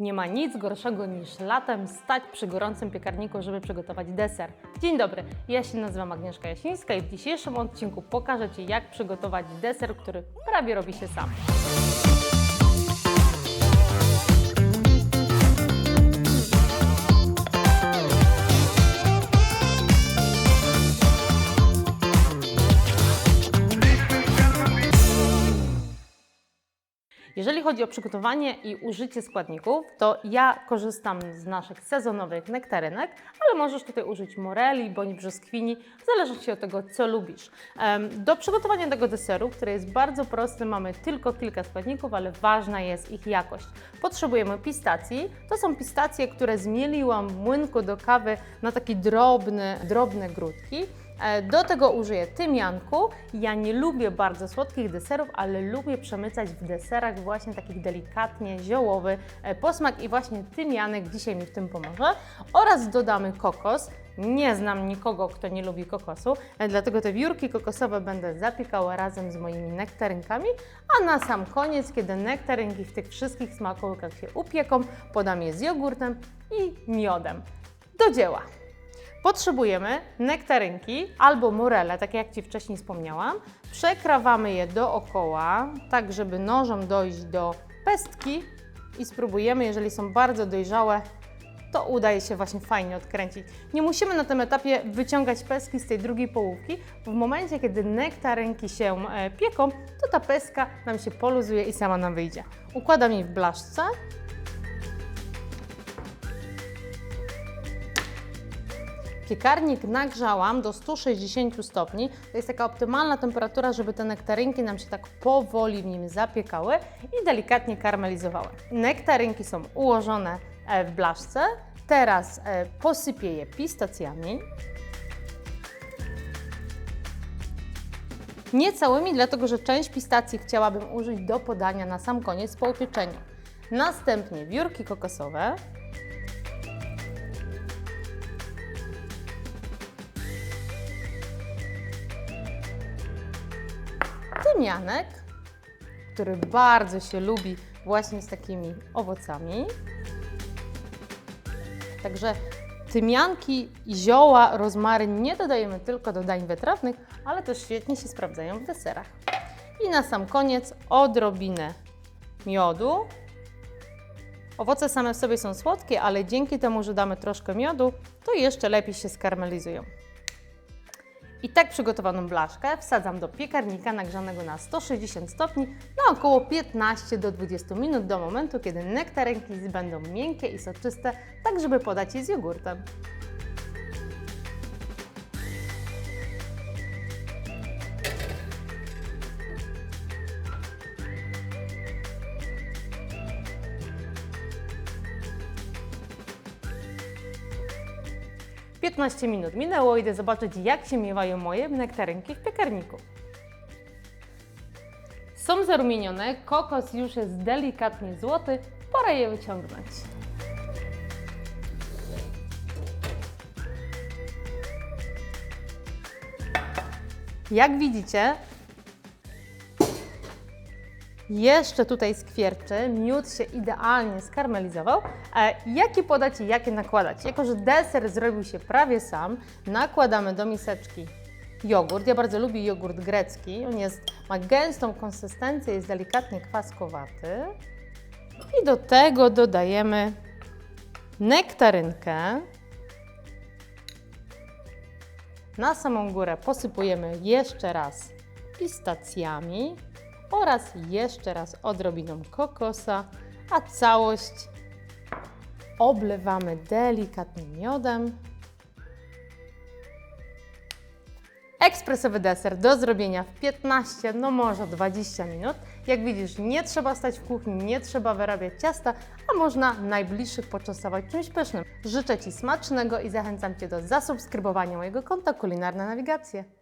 Nie ma nic gorszego niż latem stać przy gorącym piekarniku, żeby przygotować deser. Dzień dobry, ja się nazywam Agnieszka Jasińska i w dzisiejszym odcinku pokażę Ci, jak przygotować deser, który prawie robi się sam. Jeżeli chodzi o przygotowanie i użycie składników, to ja korzystam z naszych sezonowych nektarynek, ale możesz tutaj użyć moreli bądź brzoskwini, w zależności od tego, co lubisz. Do przygotowania tego deseru, który jest bardzo prosty, mamy tylko kilka składników, ale ważna jest ich jakość. Potrzebujemy pistacji. To są pistacje, które zmieliłam w młynku do kawy na takie drobne, drobne grudki. E, Do tego użyję tymianku. Ja nie lubię bardzo słodkich deserów, ale lubię przemycać w deserach właśnie takich delikatnie ziołowy e, posmak i właśnie tymianek dzisiaj mi w tym pomoże. Oraz dodamy kokos. Nie znam nikogo, kto nie lubi kokosu, e, dlatego te wiórki kokosowe będę zapiekała razem z moimi nektarynkami, a na sam koniec, kiedy nektarynki w tych wszystkich smakołkach się upieką, podam je z jogurtem i miodem. Do dzieła! Potrzebujemy nektarynki albo morele, tak jak Ci wcześniej wspomniałam. Przekrawamy je dookoła, tak żeby nożem dojść do pestki i spróbujemy, jeżeli są bardzo dojrzałe, to udaje się właśnie fajnie odkręcić. Nie musimy na tym etapie wyciągać pestki z tej drugiej połówki. W momencie, kiedy nektarynki się e, pieką, to ta pestka nam się poluzuje i sama nam wyjdzie. Układam je w blaszce. Piekarnik nagrzałam do 160 stopni. To jest taka optymalna temperatura, żeby te nektarynki nam się tak powoli w nim zapiekały i delikatnie karmelizowały. Nektarynki są ułożone e, w blaszce. Teraz e, posypię je pistacjami. Nie całymi, dlatego że część pistacji chciałabym użyć do podania na sam koniec po upieczeniu. Następnie wiórki kokosowe. Tymianek, który bardzo się lubi właśnie z takimi owocami. Także tymianki, zioła, rozmaryn nie dodajemy tylko do dań wytrawnych, ale też świetnie się sprawdzają w deserach. I na sam koniec odrobinę miodu. Owoce same w sobie są słodkie, ale dzięki temu, że damy troszkę miodu, to jeszcze lepiej się skarmelizują. I tak przygotowaną blaszkę wsadzam do piekarnika nagrzanego na 160 stopni na około 15 do 20 minut do momentu, kiedy nektarynki będą miękkie i soczyste, tak żeby podać je z jogurtem. Piętnaście minut minęło, idę zobaczyć jak się miewają moje nektarynki w piekarniku. Są zarumienione, kokos już jest delikatnie złoty, pora je wyciągnąć. Jak widzicie, jeszcze tutaj skwierczy, miód się idealnie skarmelizował. E, jakie podać i jakie nakładać? Jako, że deser zrobił się prawie sam, nakładamy do miseczki jogurt. Ja bardzo lubię jogurt grecki. On jest, ma gęstą konsystencję, jest delikatnie kwaskowaty. I do tego dodajemy nektarynkę. Na samą górę posypujemy jeszcze raz pistacjami oraz jeszcze raz odrobiną kokosa, a całość oblewamy delikatnym miodem. Ekspresowy deser do zrobienia w 15, no może 20 minut. Jak widzisz, nie trzeba stać w kuchni, nie trzeba wyrabiać ciasta, a można najbliższych poczęstować czymś pysznym. Życzę Ci smacznego i zachęcam Cię do zasubskrybowania mojego konta Kulinarna Nawigacje.